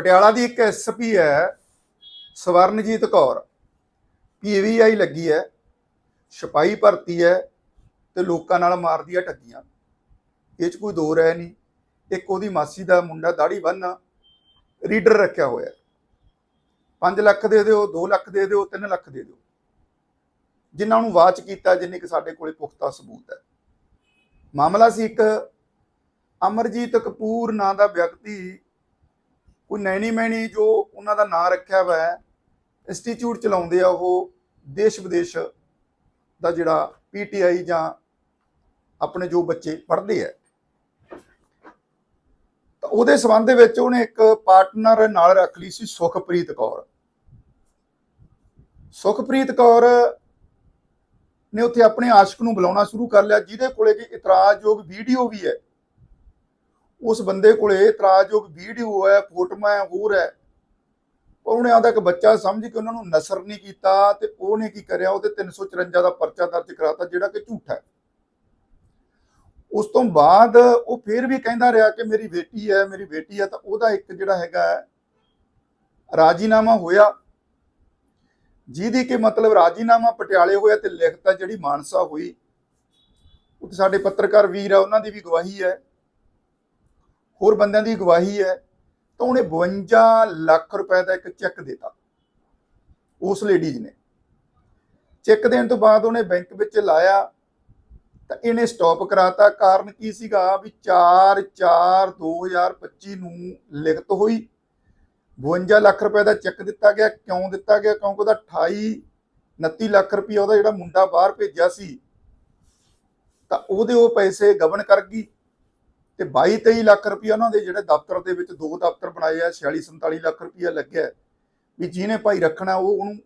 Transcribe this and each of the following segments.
ਪਟਿਆਲਾ ਦੀ ਇੱਕ ਐਸਪੀ ਹੈ, ਸਵਰਨਜੀਤ ਕੌਰ। ਪੀਵੀਆਈ ਲੱਗੀ ਹੈ, ਸਿਪਾਹੀ ਭਰਤੀ ਹੈ ਤੇ ਲੋਕਾਂ ਨਾਲ ਮਾਰਦੀ ਹੈ ਠੱਗੀਆਂ। ਇਹ ਚ ਕੋਈ ਦੋ ਰਹਿ ਨਹੀਂ, ਇੱਕ ਉਹਦੀ ਮਾਸੀ ਦਾ ਮੁੰਡਾ ਦਾੜੀ ਬੰਨ ਰੀਡਰ ਰੱਖਿਆ ਹੋਇਆ 5 ਲੱਖ ਦੇ ਦਿਓ 2 ਲੱਖ ਦੇ ਦਿਓ 3 ਲੱਖ ਦੇ ਦਿਓ। ਜਿਨ੍ਹਾਂ ਨੂੰ ਵਾਚ ਕੀਤਾ, ਜਿੰਨੇ ਕਿ ਸਾਡੇ ਕੋਲੇ ਪੁਖਤਾ ਸਬੂਤ ਹੈ। ਮਾਮਲਾ ਸੀ ਇੱਕ, ਅਮਰਜੀਤ ਕਪੂਰ ਨਾਂ ਦਾ ਵਿਅਕਤੀ ਕੋਈ ਨੈਣੀ ਮੈਣੀ ਜੋ ਉਹਨਾਂ ਦਾ ਨਾਂ ਰੱਖਿਆ ਹੋਇਆ ਹੈ ਇੰਸਟੀਚਿਊਟ ਚਲਾਉਂਦੇ ਆ ਉਹ ਦੇਸ਼ ਵਿਦੇਸ਼ ਦਾ ਜਿਹੜਾ ਪੀਟੀਆਈ ਜਾਂ ਆਪਣੇ ਜੋ ਬੱਚੇ ਪੜ੍ਹਦੇ ਆ। ਤਾਂ ਉਹਦੇ ਸਬੰਧ ਦੇ ਵਿੱਚ ਉਹਨੇ ਇੱਕ ਪਾਰਟਨਰ ਨਾਲ ਰੱਖ ਲਈ ਸੀ ਸੁਖਪ੍ਰੀਤ ਕੌਰ। ਸੁਖਪ੍ਰੀਤ ਕੌਰ ਨੇ ਉੱਥੇ ਆਪਣੇ ਆਸ਼ਕ ਨੂੰ ਬੁਲਾਉਣਾ ਸ਼ੁਰੂ ਕਰ ਲਿਆ, ਜਿਹਦੇ ਕੋਲੇ ਕਿ ਇਤਰਾਜ਼ਯੋਗ ਵੀਡੀਓ ਵੀ ਹੈ। ਉਸ ਬੰਦੇ ਕੋਲੇ ਇਤਰਾਜ਼ਯੋਗ ਵੀਡੀਓ ਹੈ, ਫੋਟੋਆਂ ਹੈ, ਹੋਰ ਹੈ। ਪਰ ਉਹਨੇ ਆਦਾ ਇੱਕ ਬੱਚਾ ਸਮਝ ਕੇ ਉਹਨਾਂ ਨੂੰ ਨਸਰ ਨਹੀਂ ਕੀਤਾ ਤੇ ਉਹਨੇ ਕੀ ਕਰਿਆ? ਉਹਦੇ 354 ਦਾ ਪਰਚਾ ਦਰਜ ਕਰਾਤਾ ਜਿਹੜਾ ਕਿ ਝੂਠਾ ਹੈ। ਉਸ ਤੋਂ ਬਾਅਦ ਉਹ ਫੇਰ ਵੀ ਕਹਿੰਦਾ ਰਿਹਾ ਕਿ ਮੇਰੀ ਬੇਟੀ ਹੈ, ਮੇਰੀ ਬੇਟੀ ਹੈ, ਤਾਂ ਉਹਦਾ ਇੱਕ ਜਿਹੜਾ ਹੈਗਾ ਰਾਜੀਨਾਮਾ ਹੋਇਆ। ਜਿਹਦੀ ਕਿ ਮਤਲਬ ਰਾਜੀਨਾਮਾ ਪਟਿਆਲੇ ਹੋਇਆ ਤੇ ਲਿਖਤਾ ਜਿਹੜੀ ਮਾਨਸਾ ਹੋਈ। ਉੱਥੇ ਸਾਡੇ ਪੱਤਰਕਾਰ ਵੀਰ ਆ, ਉਹਨਾਂ ਦੀ ਵੀ ਗਵਾਹੀ ਹੈ। ਹੋਰ ਬੰਦਿਆਂ ਦੀ ਗਵਾਹੀ ਹੈ, ਤਾਂ ਉਹਨੇ 52 ਲੱਖ ਰੁਪਏ ਦਾ ਇੱਕ ਚੈੱਕ ਦਿੱਤਾ। ਉਸ ਲੇਡੀਜ਼ ਨੇ। ਚੈੱਕ ਦੇਣ ਤੋਂ ਬਾਅਦ ਉਹਨੇ ਬੈਂਕ ਵਿੱਚ ਲਾਇਆ, ਤਾਂ ਇਹਨੇ ਸਟਾਪ ਕਰਾਤਾ। ਕਾਰਨ ਕੀ ਸੀਗਾ ਵੀ 4 4 2025 ਨੂੰ ਲਿਖਤ ਹੋਈ। 52 ਲੱਖ ਰੁਪਏ ਦਾ ਚੈੱਕ ਦਿੱਤਾ ਗਿਆ। ਕਿਉਂ ਦਿੱਤਾ ਗਿਆ? ਕਿਉਂਕਿ ਉਹਦਾ 28 29 ਲੱਖ ਰੁਪਏ ਉਹਦਾ ਜਿਹੜਾ ਮੁੰਡਾ ਬਾਹਰ ਭੇਜਿਆ ਸੀ, ਤਾਂ ਉਹਦੇ ਉਹ ਪੈਸੇ ਗਬਨ ਕਰ ਗਈ। ਤੇ 22 23 ਲੱਖ ਰੁਪਏ ਉਹਨਾਂ ਦੇ ਜਿਹੜੇ ਦਫ਼ਤਰ ਦੇ ਵਿੱਚ ਦੋ ਦਫ਼ਤਰ ਬਣਾਏ ਆ 46 47 ਲੱਖ ਰੁਪਏ ਲੱਗਿਆ। ਵੀ ਜਿਹਨੇ ਭਾਈ ਰੱਖਣਾ, ਉਹ ਉਹਨੂੰ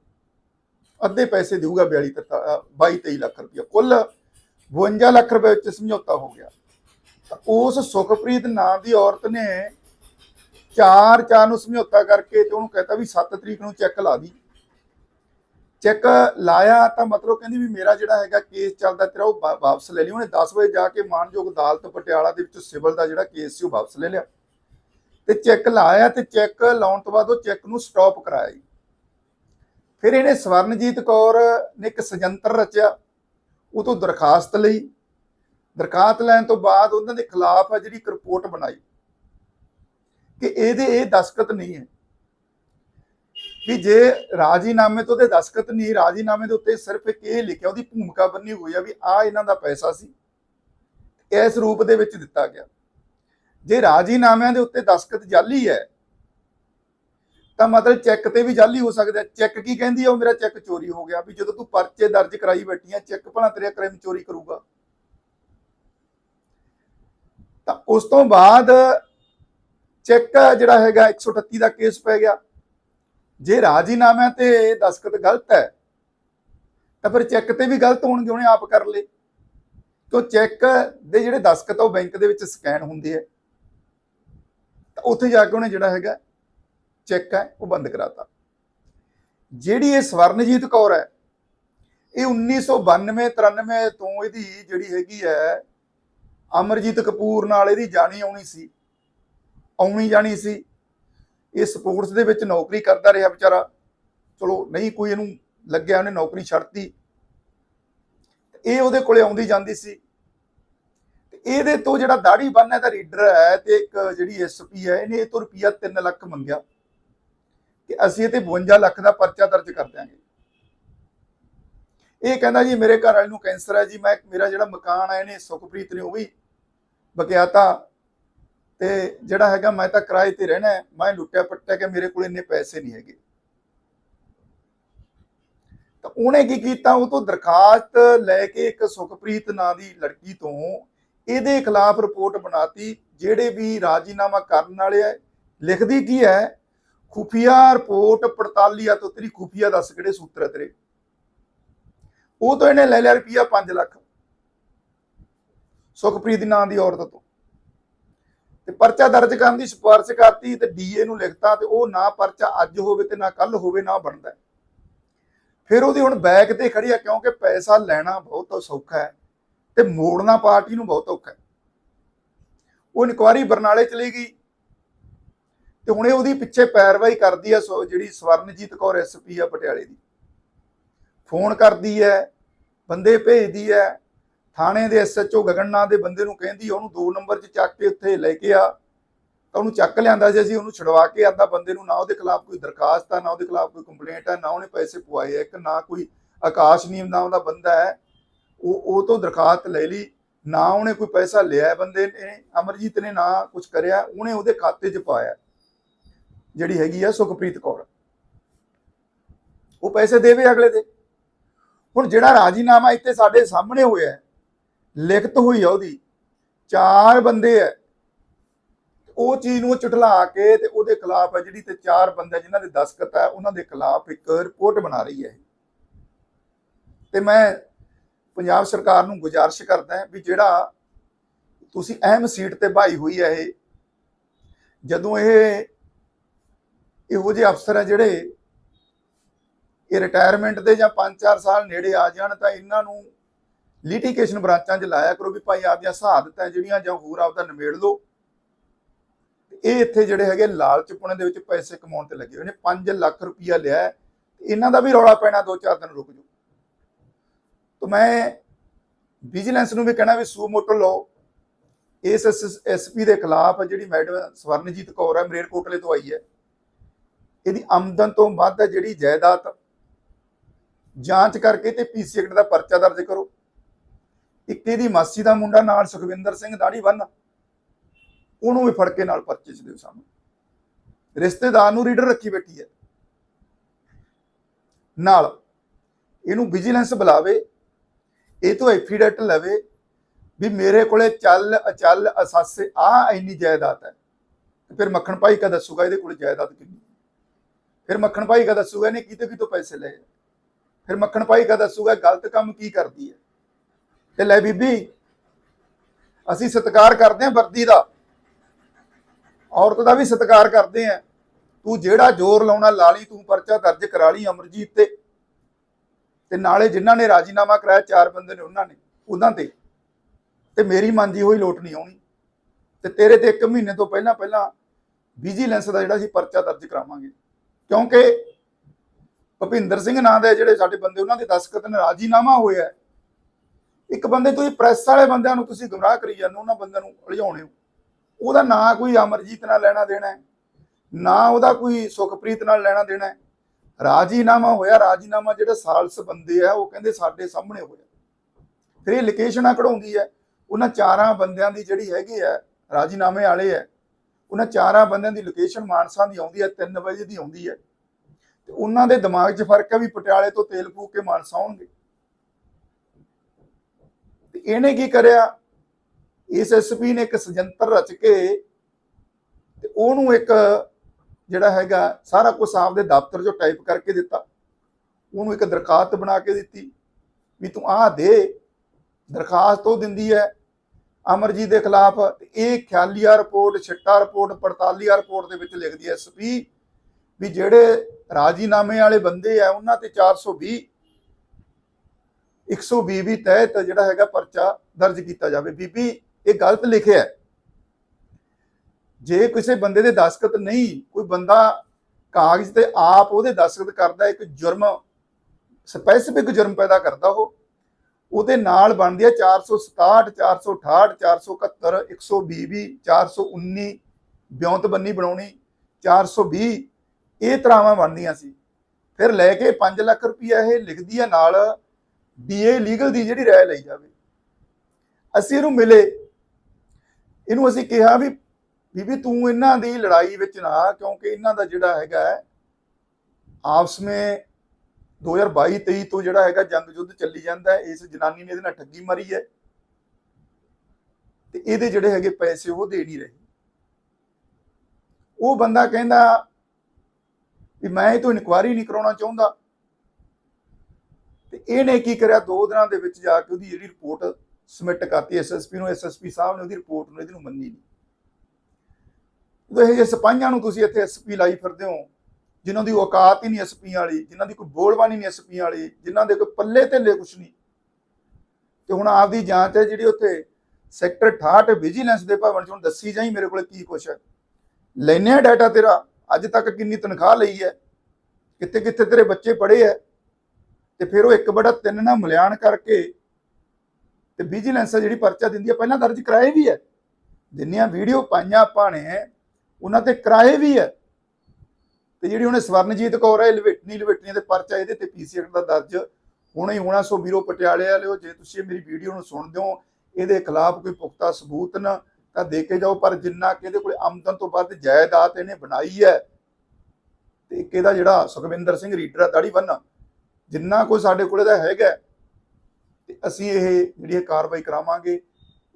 ਅੱਧੇ ਪੈਸੇ ਦੇਊਗਾ 42 ਤੱਕ 22 23 ਲੱਖ ਰੁਪਏ ਕੁੱਲ 52 ਲੱਖ ਰੁਪਏ ਵਿੱਚ ਸਮਝੌਤਾ ਹੋ ਗਿਆ। ਤਾਂ ਉਸ ਸੁਖਪ੍ਰੀਤ ਨਾਂ ਦੀ ਔਰਤ ਨੇ ਚਾਰ ਚਾਰ ਨੂੰ ਸਮਝੌਤਾ ਕਰਕੇ ਤੇ ਉਹਨੂੰ ਕਹਤਾ ਵੀ 7 ਤਰੀਕ ਨੂੰ ਚੈੱਕ ਲਾ ਦੀ। ਚੈੱਕ ਲਾਇਆ ਤਾਂ ਮਤਲਬ ਕਹਿੰਦੀ ਵੀ ਮੇਰਾ ਜਿਹੜਾ ਹੈਗਾ ਕੇਸ ਚੱਲਦਾ ਤੇਰਾ ਉਹ ਵਾ- ਵਾਪਸ ਲੈ ਲਈ ਉਹਨੇ 10 ਵਜੇ ਜਾ ਕੇ ਮਾਨਯੋਗ ਅਦਾਲਤ ਪਟਿਆਲਾ ਦੇ ਵਿੱਚ ਸਿਵਲ ਦਾ ਜਿਹੜਾ ਕੇਸ ਸੀ ਉਹ ਵਾਪਸ ਲੈ ਲਿਆ। ਤੇ ਚੈੱਕ ਲਾਇਆ ਤੇ ਚੈੱਕ ਲਾਉਣ ਤੋਂ ਬਾਅਦ ਉਹ ਚੈੱਕ ਨੂੰ ਸਟਾਪ ਕਰਾਇਆ ਜੀ। ਫਿਰ ਇਹਨੇ ਸਵਰਨਜੀਤ ਕੌਰ ਨੇ ਇੱਕ ਸਜੰਤਰ ਰਚਿਆ, ਉਹ ਤੋਂ ਦਰਖਾਸਤ ਲਈ। ਦਰਖਾਸਤ ਲੈਣ ਤੋਂ ਬਾਅਦ ਉਹਨਾਂ ਦੇ ਖਿਲਾਫ ਆ ਜਿਹੜੀ ਇੱਕ ਰਿਪੋਰਟ ਬਣਾਈ। ਕਿ ਇਹਦੇ, ਇਹ ਦਸਖਤ ਨਹੀਂ ਹੈ। ਕਿ ਜੇ ਰਾਜੀਨਾਮੇ ਤੋਂ ਤੇ ਦਸਖਤ ਨਹੀਂ, ਰਾਜੀਨਾਮੇ ਦੇ ਉੱਤੇ ਸਿਰਫ ਇੱਕ ਇਹ ਲਿਖਿਆ, ਉਹਦੀ ਭੂਮਿਕਾ ਬੰਨੀ ਹੋਈ ਆ ਵੀ ਆ ਇਹਨਾਂ ਦਾ ਪੈਸਾ ਸੀ, ਇਸ ਰੂਪ ਦੇ ਵਿੱਚ ਦਿੱਤਾ ਗਿਆ। ਜੇ ਰਾਜੀਨਾਮਿਆਂ ਦੇ ਉੱਤੇ ਦਸਖਤ ਜਾਲੀ ਹੈ, ਤਾਂ ਮਤਲਬ ਚੈੱਕ ਤੇ ਵੀ ਜਾਲੀ ਹੋ ਸਕਦਾ ਚੈੱਕ ਕੀ ਕਹਿੰਦੀ ਆ? ਉਹ ਮੇਰਾ ਚੈੱਕ ਚੋਰੀ ਹੋ ਗਿਆ ਵੀ ਜਦੋਂ ਤੂੰ ਪਰਚੇ ਦਰਜ ਕਰਾਈ ਬੈਠੀ ਆ, ਚੈੱਕ ਭਲਾ ਤੇਰਾ ਕ੍ਰਾਈਮ ਚੋਰੀ ਕਰੂਗਾ। ਤਾਂ ਉਸ ਤੋਂ ਬਾਅਦ ਚੈੱਕ ਜਿਹੜਾ ਹੈਗਾ 138 ਦਾ ਕੇਸ ਪੈ ਗਿਆ। ਜੇ ਰਾਜੀਨਾਮਿਆਂ ਤੇ ਦਸਖਤ ਗਲਤ ਹੈ, ਤਾਂ ਫਿਰ ਚੈੱਕ ਤੇ ਵੀ ਗਲਤ ਹੋਣਗੇ, ਉਹਨੇ ਆਪ ਕਰ ਲਏ। ਕਿਉਂ ਚੈੱਕ ਦੇ ਜਿਹੜੇ ਦਸਖਤ ਆ, ਉਹ ਬੈਂਕ ਦੇ ਵਿੱਚ ਸਕੈਨ ਹੁੰਦੇ ਆ। ਤਾਂ ਉੱਥੇ ਜਾ ਕੇ ਉਹਨੇ ਜਿਹੜਾ ਹੈਗਾ, ਚੈੱਕ ਹੈ, ਉਹ ਬੰਦ ਕਰਾਤਾ। ਜਿਹੜੀ ਇਹ ਸਵਰਨਜੀਤ ਕੌਰ ਹੈ, ਇਹ 1992 93 ਤੋਂ ਇਹਦੀ ਜਿਹੜੀ ਹੈਗੀ ਹੈ, ਅਮਰਜੀਤ ਕਪੂਰ ਨਾਲ ਇਹਦੀ ਜਾਣੀ ਆਉਣੀ ਸੀ। ਆਉਣੀ ਜਾਣੀ ਸੀ। ਇਹ ਸਪੋਰਟਸ ਦੇ ਵਿੱਚ ਨੌਕਰੀ ਕਰਦਾ ਰਿਹਾ ਵਿਚਾਰਾ। ਚਲੋ, ਨਹੀਂ ਕੋਈ ਇਹਨੂੰ ਲੱਗਿਆ, ਉਹਨੇ ਨੌਕਰੀ ਛੱਡਤੀ। ਇਹ ਉਹਦੇ ਕੋਲੇ ਆਉਂਦੀ ਜਾਂਦੀ ਸੀ। ਤੇ ਇਹਦੇ ਤੋਂ ਜਿਹੜਾ ਦਾੜੀ ਬੰਨ੍ਹ ਦਾ ਰੀਡਰ ਹੈ ਤੇ ਇੱਕ ਜਿਹੜੀ ਐਸਪੀ ਹੈ, ਇਹਨੇ ਇਹ ਤੋਂ ਰੁਪਿਆ 3 ਲੱਖ ਮੰਗਿਆ। ਕਿ ਅਸੀਂ ਇਹ ਤੇ 52 ਲੱਖ ਦਾ ਪਰਚਾ ਦਰਜ ਕਰ ਦਿਆਂਗੇ। ਇਹ ਕਹਿੰਦਾ ਜੀ, ਮੇਰੇ ਘਰ ਵਾਲੇ ਨੂੰ ਕੈਂਸਰ ਹੈ ਜੀ, ਮੈਂ ਮੇਰਾ ਜਿਹੜਾ ਮਕਾਨ ਹੈ, ਇਹਨੇ ਸੁਖਪ੍ਰੀਤ ਨੇ ਉਹ ਵੀ ਬਕਿਆਤਾ। ਤੇ ਜਿਹੜਾ ਹੈਗਾ ਮੈਂ ਤਾਂ ਕਿਰਾਏ ਤੇ ਰਹਿਣਾ ਮੈਂ ਲੁੱਟਿਆ ਪੱਟਿਆ ਕਿ ਮੇਰੇ ਕੋਲ ਇੰਨੇ ਪੈਸੇ ਨਹੀਂ ਹੈਗੇ। ਤਾਂ ਉਹਨੇ ਕੀ ਕੀਤਾ? ਉਹ ਤੋਂ ਦਰਖਾਸਤ ਲੈ ਕੇ ਇੱਕ ਸੁਖਪ੍ਰੀਤ ਨਾਂ ਦੀ ਲੜਕੀ ਤੋਂ ਇਹਦੇ ਖਿਲਾਫ ਰਿਪੋਰਟ ਬਣਾਤੀ, ਜਿਹੜੇ ਵੀ ਰਾਜੀਨਾਮਾ ਕਰਨ ਵਾਲੇ ਆ, ਲਿਖਦੀ ਕੀ ਹੈ? ਖੁਫੀਆ ਰਿਪੋਰਟ ਪੜਤਾਲੀਆ ਤੋਂ ਤੇਰੀ ਖੁਫੀਆ ਦੱਸ ਕਿਹੜੇ ਸੂਤਰ ਹੈ ਤੇਰੇ? ਉਹ ਤੋਂ ਇਹਨੇ ਲੈ ਲਿਆ ਰੁਪਿਆ 5 ਲੱਖ। ਸੁਖਪ੍ਰੀਤ ਨਾਂ ਦੀ ਔਰਤ ਤੋਂ। ਤੇ ਪਰਚਾ ਦਰਜ ਕਰਨ ਦੀ ਸਿਫਾਰਿਸ਼ ਕਰਤੀ ਤੇ ਡੀਏ ਨੂੰ ਲਿਖਤਾ ਤੇ ਉਹ ਨਾ ਪਰਚਾ ਅੱਜ ਹੋਵੇ ਤੇ ਨਾ ਕੱਲ ਹੋਵੇ, ਨਾ ਬਣਦਾ। ਫਿਰ ਉਹਦੀ ਹੁਣ ਬੈਕ ਤੇ ਖੜੀ ਆ ਕਿਉਂਕਿ ਪੈਸਾ ਲੈਣਾ ਬਹੁਤ ਸੌਖਾ ਹੈ ਤੇ ਮੋੜਨਾ ਪਾਰਟੀ ਨੂੰ ਬਹੁਤ ਔਖਾ ਹੈ। ਉਹ ਇਨਕੁਆਰੀ ਬਰਨਾਲੇ ਚਲੀ ਗਈ ਤੇ ਇਹ ਉਹਦੀ ਪਿੱਛੇ ਪੈਰਵਾਈ ਕਰਦੀ ਆ ਸੋ ਜਿਹੜੀ ਸਵਰਨਜੀਤ ਕੌਰ ਐਸਪੀ ਆ ਪਟਿਆਲੇ ਦੀ। ਫੋਨ ਕਰਦੀ ਹੈ, ਬੰਦੇ ਭੇਜਦੀ ਹੈ ਥਾਣੇ ਦੇ ਐਸਐਚਓ ਗਗਨ ਨਾਂ ਦੇ ਬੰਦੇ ਨੂੰ ਕਹਿੰਦੀ ਉਹਨੂੰ ਦੋ ਨੰਬਰ 'ਚ ਚੱਕ ਕੇ ਉੱਥੇ ਲੈ ਕੇ ਆ। ਤਾਂ ਉਹਨੂੰ ਚੱਕ ਲਿਆਂਦਾ ਸੀ ਅਸੀਂ, ਉਹਨੂੰ ਛਡਵਾ ਕੇ ਆਂਦਾ ਬੰਦੇ ਨੂੰ ਨਾ ਉਹਦੇ ਖਿਲਾਫ ਕੋਈ ਦਰਖਾਸਤ ਆ, ਨਾ ਉਹਦੇ ਖਿਲਾਫ ਕੋਈ ਕੰਪਲੇਂਟ ਆ, ਨਾ ਉਹਨੇ ਪੈਸੇ ਪਵਾਏ ਇੱਕ ਨਾ ਕੋਈ ਆਕਾਸ਼ ਨੀਮ ਨਾਮ ਦਾ ਬੰਦਾ ਹੈ। ਉਹ ਉਹ ਤੋਂ ਦਰਖਾਸਤ ਲੈ ਲਈ, ਨਾ ਉਹਨੇ ਕੋਈ ਪੈਸਾ ਲਿਆ ਬੰਦੇ ਨੇ, ਅਮਰਜੀਤ ਨੇ ਨਾ ਕੁਝ ਕਰਿਆ, ਉਹਨੇ ਉਹਦੇ ਖਾਤੇ 'ਚ ਪਾਇਆ ਜਿਹੜੀ ਹੈਗੀ ਆ ਸੁਖਪ੍ਰੀਤ ਕੌਰ। ਉਹ ਪੈਸੇ ਦੇਵੇ ਅਗਲੇ ਦੇ। ਹੁਣ ਜਿਹੜਾ ਰਾਜੀਨਾਮਾ ਇੱਥੇ ਸਾਡੇ ਸਾਹਮਣੇ ਹੋਇਆ ਲਿਖਤ ਹੋਈ ਆ ਉਹਦੀ। ਚਾਰ ਬੰਦੇ ਐ। ਉਹ ਚੀਜ਼ ਨੂੰ ਚੁਟਲਾ ਕੇ ਤੇ ਉਹਦੇ ਖਿਲਾਫ ਹੈ ਜਿਹੜੀ ਤੇ ਚਾਰ ਬੰਦੇ ਜਿਨ੍ਹਾਂ ਦੇ ਦਸਖਤ ਹੈ ਉਹਨਾਂ ਦੇ ਖਿਲਾਫ ਇੱਕ ਰਿਪੋਰਟ ਬਣਾ ਰਹੀ ਹੈ ਤੇ ਮੈਂ ਪੰਜਾਬ ਸਰਕਾਰ ਨੂੰ ਗੁਜ਼ਾਰਿਸ਼ ਕਰਦਾ ਵੀ ਜਿਹੜਾ ਤੁਸੀਂ ਅਹਿਮ ਸੀਟ ਤੇ ਭਾਈ ਹੋਈ ਹੈ ਇਹ, ਜਦੋਂ ਇਹ ਇਹੋ ਜਿਹੇ ਅਫਸਰ ਹੈ ਜਿਹੜੇ ਇਹ ਰਿਟਾਇਰਮੈਂਟ ਦੇ ਜਾਂ 5-4 ਸਾਲ ਨੇੜੇ ਆ ਜਾਣ ਤਾਂ ਇਹਨਾਂ ਨੂੰ ਲਿਟੀਗੇਸ਼ਨ ਬ੍ਰਾਂਚਾਂ 'ਚ ਲਾਇਆ ਕਰੋ ਵੀ ਭਾਈ ਆਪਦੀਆਂ ਸਹਾਦਤਾਂ ਜਿਹੜੀਆਂ ਜਾਂ ਹੋਰ ਆਪਦਾ ਨਿਬੇੜ ਲਓ। ਇਹ ਇੱਥੇ ਜਿਹੜੇ ਹੈਗੇ ਲਾਲਚ ਪੁਣੇ ਦੇ ਵਿੱਚ ਪੈਸੇ ਕਮਾਉਣ ਤੇ ਲੱਗੇ ਹੋਏ ਨੇ 5 ਲੱਖ ਰੁਪਈਆ ਲਿਆ ਇਹਨਾਂ ਦਾ ਵੀ ਰੌਲਾ ਪੈਣਾ 2-4 ਦਿਨ ਰੁਕ ਜਾਓ। ਤਾਂ ਮੈਂ ਵਿਜੀਲੈਂਸ ਨੂੰ ਵੀ ਕਹਿਣਾ ਵੀ ਸੂ ਮੋਟੋ ਲਓ। ਇਸ ਐਸਪੀ ਦੇ ਖਿਲਾਫ ਜਿਹੜੀ ਮੈਡਮ ਸਵਰਨਜੀਤ ਕੌਰ ਹੈ, ਮਰੇਰਕੋਟਲੇ ਤੋਂ ਆਈ ਹੈ। ਇਹਦੀ ਆਮਦਨ ਤੋਂ ਵੱਧ ਜਿਹੜੀ ਜਾਇਦਾਦ। ਜਾਂਚ ਕਰਕੇ ਤੇ ਪੀਸੀ ਐਕਟ ਦਾ ਪਰਚਾ ਦਰਜ ਕਰੋ। ਇੱਕ ਇਹਦੀ ਮਾਸੀ ਦਾ ਮੁੰਡਾ ਨਾਲ ਸੁਖਵਿੰਦਰ ਸਿੰਘ ਦਾੜੀ ਬੰਨ। ਉਹਨੂੰ ਵੀ ਫੜ ਕੇ ਨਾਲ ਪਰਚੇ ਚ ਦਿਓ ਸਾਨੂੰ। ਰਿਸ਼ਤੇਦਾਰ ਨੂੰ ਰੀਡਰ ਰੱਖੀ ਬੈਠੀ ਹੈ। ਨਾਲ ਇਹਨੂੰ ਵਿਜੀਲੈਂਸ ਬੁਲਾਵੇ। ਇਹ ਤੋਂ ਐਫੀਡੈਟ ਲਵੇ ਵੀ ਮੇਰੇ ਕੋਲੇ ਚੱਲ, ਅਚਲ, ਅਸਾਸੇ ਆ ਇੰਨੀ ਜਾਇਦਾਦ ਹੈ। ਫਿਰ ਮੱਖਣ ਭਾਈ ਕਾ ਦੱਸੂਗਾ ਇਹਦੇ ਕੋਲ ਜਾਇਦਾਦ ਕਿੰਨੀ ਹੈ। ਫਿਰ ਮੱਖਣ ਭਾਈ ਕਾ ਦੱਸੂਗਾ ਇਹਨੇ ਕਿਤੇ ਕਿਤੋਂ ਪੈਸੇ ਲਏ ਫਿਰ ਮੱਖਣ ਭਾਈ ਕਾ ਦੱਸੂਗਾ ਗਲਤ ਕੰਮ ਕੀ ਕਰਦੀ ਹੈ। ਤੇ ਲੈ ਬੀਬੀ, ਅਸੀਂ ਸਤਿਕਾਰ ਕਰਦੇ ਹਾਂ ਵਰਦੀ ਦਾ। ਔਰਤ ਦਾ ਵੀ ਸਤਿਕਾਰ ਕਰਦੇ ਆ ਤੂੰ ਜਿਹੜਾ ਜ਼ੋਰ ਲਾਉਣਾ ਲਾ ਲਈ ਤੂੰ ਪਰਚਾ ਦਰਜ ਕਰਾ ਲਈ ਅਮਰਜੀਤ ਤੇ। ਤੇ ਨਾਲੇ ਜਿਨ੍ਹਾਂ ਨੇ ਰਾਜੀਨਾਮਾ ਕਰਾਇਆ, ਚਾਰ ਬੰਦੇ ਨੇ ਉਹਨਾਂ ਨੇ, ਉਹਨਾਂ ਤੇ। ਤੇ ਮੇਰੀ ਮੰਜੀ ਹੋਈ ਲੋਟ ਨਹੀਂ ਆਉਣੀ। ਤੇ ਤੇਰੇ ਤੇ 1 ਮਹੀਨੇ ਤੋਂ ਪਹਿਲਾਂ ਪਹਿਲਾਂ ਵਿਜੀਲੈਂਸ ਦਾ ਜਿਹੜਾ ਸੀ ਪਰਚਾ ਦਰਜ ਕਰਾਵਾਂਗੇ। ਕਿਉਂਕਿ ਭਪਿੰਦਰ ਸਿੰਘ ਨਾਂ ਦੇ ਜਿਹੜੇ ਸਾਡੇ ਬੰਦੇ, ਉਹਨਾਂ ਦੇ ਦਸਖਤ ਨੇ ਰਾਜੀਨਾਮਾ ਹੋਇਆ ਇੱਕ ਬੰਦੇ ਤੁਸੀਂ ਪ੍ਰੈਸ ਵਾਲੇ ਬੰਦਿਆਂ ਨੂੰ ਤੁਸੀਂ ਗੁੰਮਰਾਹ ਕਰੀ ਜਾਂਦੇ ਹੋ, ਉਹਨਾਂ ਬੰਦਿਆਂ ਨੂੰ ਉਲਝਾਉਣੇ ਹੋ। ਉਹਦਾ ਨਾ ਕੋਈ ਅਮਰਜੀਤ ਨਾਲ ਲੈਣਾ ਦੇਣਾ ਹੈ, ਨਾ ਉਹਦਾ ਕੋਈ ਸੁਖਪ੍ਰੀਤ ਨਾਲ ਲੈਣਾ ਦੇਣਾ ਹੈ। ਰਾਜੀਨਾਮਾ ਹੋਇਆ, ਰਾਜੀਨਾਮਾ ਜਿਹੜੇ ਸਾਲਸ ਬੰਦੇ ਆ, ਉਹ ਕਹਿੰਦੇ ਸਾਡੇ ਸਾਹਮਣੇ ਹੋਇਆ। ਫਿਰ ਇਹ ਲੋਕੇਸ਼ਨਾਂ ਕਢਾਉਂਦੀ ਹੈ, ਉਹਨਾਂ ਚਾਰਾਂ ਬੰਦਿਆਂ ਦੀ ਜਿਹੜੀ ਹੈਗੀ ਹੈ, ਰਾਜੀਨਾਮੇ ਵਾਲੇ ਹੈ, ਉਹਨਾਂ ਚਾਰਾਂ ਬੰਦਿਆਂ ਦੀ ਲੋਕੇਸ਼ਨ ਮਾਨਸਾ ਦੀ ਆਉਂਦੀ ਹੈ 3 ਵਜੇ ਦੀ ਆਉਂਦੀ ਹੈ। ਤੇ ਉਹਨਾਂ ਦੇ ਦਿਮਾਗ 'ਚ ਫ਼ਰਕ ਹੈ ਵੀ ਪਟਿਆਲੇ ਤੋਂ ਤੇਲ ਫੂਕ ਕੇ ਮਾਨਸਾ ਆਉਣਗੇ। ਇਹਨੇ ਕੀ ਕਰਿਆ? ਇਸ ਐਸਪੀ ਨੇ ਇੱਕ ਸਜੰਤਰ ਰਚ ਕੇ ਤੇ ਉਹਨੂੰ ਇੱਕ ਜਿਹੜਾ ਹੈਗਾ ਸਾਰਾ ਕੁਝ ਆਪਦੇ ਦਫ਼ਤਰ 'ਚੋਂ ਟਾਈਪ ਕਰਕੇ ਦਿੱਤਾ। ਉਹਨੂੰ ਇੱਕ ਦਰਖਾਸਤ ਬਣਾ ਕੇ ਦਿੱਤੀ ਵੀ ਤੂੰ ਆਹ ਦੇ, ਦਰਖਾਸਤ ਉਹ ਦਿੰਦੀ ਹੈ ਅਮਰਜੀਤ ਦੇ ਖਿਲਾਫ ਤੇ ਇਹ ਖਿਆਲੀਆ ਰਿਪੋਰਟ, ਛਿੱਟਾ ਰਿਪੋਰਟ ਪੜਤਾਲੀਆ ਰਿਪੋਰਟ ਦੇ ਵਿੱਚ ਲਿਖਦੀ ਹੈ ਐਸਪੀ ਵੀ ਜਿਹੜੇ ਰਾਜੀਨਾਮੇ ਵਾਲੇ ਬੰਦੇ ਆ, ਉਹਨਾਂ ਤੇ 420 120 ਵੀ ਤਹਿਤ ਜਿਹੜਾ ਹੈਗਾ ਪਰਚਾ ਦਰਜ ਕੀਤਾ ਜਾਵੇ। ਬੀਬੀ, ਇਹ ਗਲਤ ਲਿਖਿਆ ਹੈ। ਜੇ ਕਿਸੇ ਬੰਦੇ ਦੇ ਦਸਖਤ ਨਹੀਂ, ਕੋਈ ਬੰਦਾ ਕਾਗਜ਼ ਤੇ ਆਪ ਉਹਦੇ ਦਸਖਤ ਕਰਦਾ, ਇੱਕ ਜੁਰਮ, ਸਪੈਸੀਫਿਕ ਜੁਰਮ ਪੈਦਾ ਕਰਦਾ ਉਹ, ਉਹਦੇ ਨਾਲ ਬਣਦੀ ਹੈ 467 468 471 120 ਵੀ 419 ਬਿਉਂਤਬੰਨੀ ਬਣਾਉਣੀ 420 ਇਹ ਤਰਾਵਾਂ ਬਣਦੀਆਂ ਸੀ। ਫਿਰ ਲੈ ਕੇ 5 ਲੱਖ ਰੁਪਈਆ ਇਹ ਲਿਖਦੀ ਹੈ ਨਾਲ ਬੀਏ ਲੀਗਲ ਦੀ ਜਿਹੜੀ ਰਾਇ ਲਈ ਜਾਵੇ। ਅਸੀਂ ਇਹਨੂੰ ਮਿਲੇ। ਇਹਨੂੰ ਅਸੀਂ ਕਿਹਾ ਵੀ ਬੀਬੀ ਤੂੰ ਇਹਨਾਂ ਦੀ ਲੜਾਈ ਵਿੱਚ ਨਾ ਕਿਉਂਕਿ ਇਹਨਾਂ ਦਾ ਜਿਹੜਾ ਹੈਗਾ ਹੈ, ਆਪਸ ਵਿੱਚ 2022 23 ਤੋਂ ਜਿਹੜਾ ਹੈਗਾ ਜੰਗ ਯੁੱਧ ਚੱਲੀ ਜਾਂਦਾ ਇਸ ਜਨਾਨੀ ਨੇ ਇਹਦੇ ਨਾਲ ਠੱਗੀ ਮਾਰੀ ਹੈ। ਤੇ ਇਹਦੇ ਜਿਹੜੇ ਹੈਗੇ ਪੈਸੇ ਉਹ ਦੇ ਨਹੀਂ ਰਹੇ। ਉਹ ਬੰਦਾ ਕਹਿੰਦਾ ਵੀ ਮੈਂ ਇਹ ਤੋਂ ਇਨਕੁਆਰੀ ਨਹੀਂ ਕਰਾਉਣਾ ਚਾਹੁੰਦਾ। ਇਹਨੇ ਕੀ ਕਰਿਆ? ਦੋ ਦਿਨਾਂ ਦੇ ਵਿੱਚ ਜਾ ਕੇ ਉਹਦੀ ਜਿਹੜੀ ਰਿਪੋਰਟ ਸਬਮਿਟ ਕਰਤੀ ਐਸਐਸਪੀ ਨੂੰ ਐਸਐਸਪੀ ਸਾਹਿਬ ਨੇ ਉਹਦੀ ਰਿਪੋਰਟ ਨੂੰ ਇਹਦੇ ਨੂੰ ਮੰਨੀ ਨਹੀਂ। ਇਹ ਜਿਹੇ ਸਿਪਾਹੀਆਂ ਨੂੰ ਤੁਸੀਂ ਇੱਥੇ ਐਸਪੀ ਲਾਈ ਫਿਰਦੇ ਹੋ, ਜਿਨ੍ਹਾਂ ਦੀ ਔਕਾਤ ਹੀ ਨਹੀਂ ਐਸਪੀ ਵਾਲੀ, ਜਿਨ੍ਹਾਂ ਦੀ ਕੋਈ ਬੋਲਬਾਣੀ ਨਹੀਂ ਐਸਪੀ ਵਾਲੀ, ਜਿਨ੍ਹਾਂ ਦੇ ਕੋਈ ਪੱਲੇ ਤੇ ਕੁਛ ਨਹੀਂ। ਤੇ ਹੁਣ ਆਪਦੀ ਜਾਂਚ ਹੈ ਜਿਹੜੀ ਉੱਥੇ ਸੈਕਟਰ 68 ਵਿਜੀਲੈਂਸ ਦੇ ਭਵਨ ਚ ਦੱਸੀ ਜਾਈ ਮੇਰੇ ਕੋਲ ਕੀ ਕੁਛ ਹੈ। ਲੈਨੇ ਆ ਡਾਟਾ ਤੇਰਾ, ਅੱਜ ਤੱਕ ਕਿੰਨੀ ਤਨਖਾਹ ਲਈ ਹੈ ਕਿੱਥੇ ਕਿੱਥੇ ਤੇਰੇ ਬੱਚੇ ਪੜ੍ਹੇ ਹੈ ਤੇ ਫਿਰ ਉਹ ਇੱਕ ਬੜਾ ਤਿੰਨ ਨਾਲ ਮਿਲਾਨ ਕਰਕੇ ਤੇ ਵਿਜੀਲੈਂਸ ਜਿਹੜੀ ਪਰਚਾ ਦਿੰਦੀ ਹੈ ਪਹਿਲਾਂ ਦਰਜ ਕਰਾਏ ਵੀ ਹੈ ਜਿੰਨੀਆਂ ਵੀਡੀਓ ਪਾਈਆਂ ਆਪਾਂ ਨੇ, ਉਹਨਾਂ ਤੇ ਕਰਾਏ ਵੀ ਹੈ ਤੇ ਜਿਹੜੀ ਉਹਨੇ ਸਵਰਨਜੀਤ ਕੌਰ ਹੈ ਲਵੇਟਣੀ ਲਵੇਟਣੀ ਦੇ ਪਰਚਾ ਇਹਦੇ ਤੇ ਪੀਸੀ ਐਕਟ ਦਾ ਦਰਜ। ਹੋਣਾ ਹੀ ਹੋਣਾ ਸੋ ਵੀਰੋ ਪਟਿਆਲੇ ਵਾਲਿਓ, ਜੇ ਤੁਸੀਂ ਮੇਰੀ ਵੀਡੀਓ ਨੂੰ ਸੁਣਦੇ ਹੋ, ਇਹਦੇ ਖਿਲਾਫ ਕੋਈ ਪੁਖਤਾ ਸਬੂਤ ਨਾ, ਤਾਂ ਦੇ ਕੇ ਜਾਓ। ਪਰ ਜਿੰਨਾ ਕਿ ਇਹਦੇ ਕੋਲੇ ਆਮਦਨ ਤੋਂ ਵੱਧ ਜਾਇਦਾਦ ਇਹਨੇ ਬਣਾਈ ਹੈ ਤੇ ਇੱਕ ਇਹਦਾ ਜਿਹੜਾ ਸੁਖਵਿੰਦਰ ਸਿੰਘ ਰੀਡਰ ਆ ਦਾੜੀ ਬੰਨਾ ਜਿੰਨਾ ਕੋਈ ਸਾਡੇ ਕੋਲੇ ਦਾ ਹੈਗਾ ਹੈ, ਤੇ ਅਸੀਂ ਇਹ ਜਿਹੜੀ ਇਹ ਕਾਰਵਾਈ ਕਰਾਵਾਂਗੇ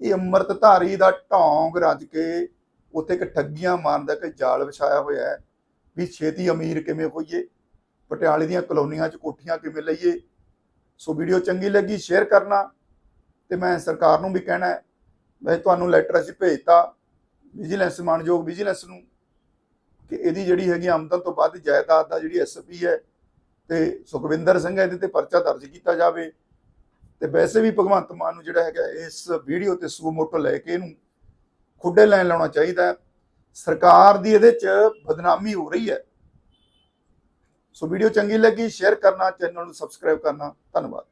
ਇਹ ਅੰਮ੍ਰਿਤਧਾਰੀ ਦਾ ਢੌਂਗ ਰੱਜ ਕੇ ਉੱਥੇ ਇੱਕ ਠੱਗੀਆਂ ਮਾਰਨ ਦਾ ਇੱਕ ਜਾਲ ਵਿਛਾਇਆ ਹੋਇਆ ਹੈ ਵੀ ਛੇਤੀ ਅਮੀਰ ਕਿਵੇਂ ਹੋਈਏ ਪਟਿਆਲੇ ਦੀਆਂ ਕਲੋਨੀਆਂ 'ਚ ਕੋਠੀਆਂ ਕਿਵੇਂ ਲਈਏ। ਸੋ ਵੀਡੀਓ ਚੰਗੀ ਲੱਗੀ ਸ਼ੇਅਰ ਕਰਨਾ ਤੇ ਮੈਂ ਸਰਕਾਰ ਨੂੰ ਵੀ ਕਹਿਣਾ ਹੈ ਵੈਸੇ ਤੁਹਾਨੂੰ ਲੈਟਰ ਅਸੀਂ ਭੇਜਤਾ ਵਿਜੀਲੈਂਸ ਮਾਨਯੋਗ ਵਿਜੀਲੈਂਸ ਨੂੰ ਕਿ ਇਹਦੀ ਜਿਹੜੀ ਹੈਗੀ ਆਮਦਨ ਤੋਂ ਵੱਧ ਜਾਇਦਾਦ ਦਾ ਜਿਹੜੀ ਐਸਪੀ ਹੈ ਤੇ ਸੁਖਵਿੰਦਰ ਸਿੰਘ ਇਹਦੇ ਤੇ ਪਰਚਾ ਦਰਜ ਕੀਤਾ ਜਾਵੇ। ਤੇ ਵੈਸੇ ਵੀ ਭਗਵੰਤ ਮਾਨ ਨੂੰ ਜਿਹੜਾ ਹੈਗਾ ਇਸ ਵੀਡੀਓ ਤੇ ਸੂ ਮੋਟੋ ਲੈ ਕੇ ਇਹਨੂੰ ਖੁੱਡੇ ਲੈਣ ਲਾਉਣਾ ਚਾਹੀਦਾ ਸਰਕਾਰ ਦੀ ਇਹਦੇ 'ਚ ਬਦਨਾਮੀ ਹੋ ਰਹੀ ਹੈ। ਸੋ ਵੀਡੀਓ ਚੰਗੀ ਲੱਗੀ, ਸ਼ੇਅਰ ਕਰਨਾ, ਚੈਨਲ ਨੂੰ ਸਬਸਕ੍ਰਾਈਬ ਕਰਨਾ। ਧੰਨਵਾਦ।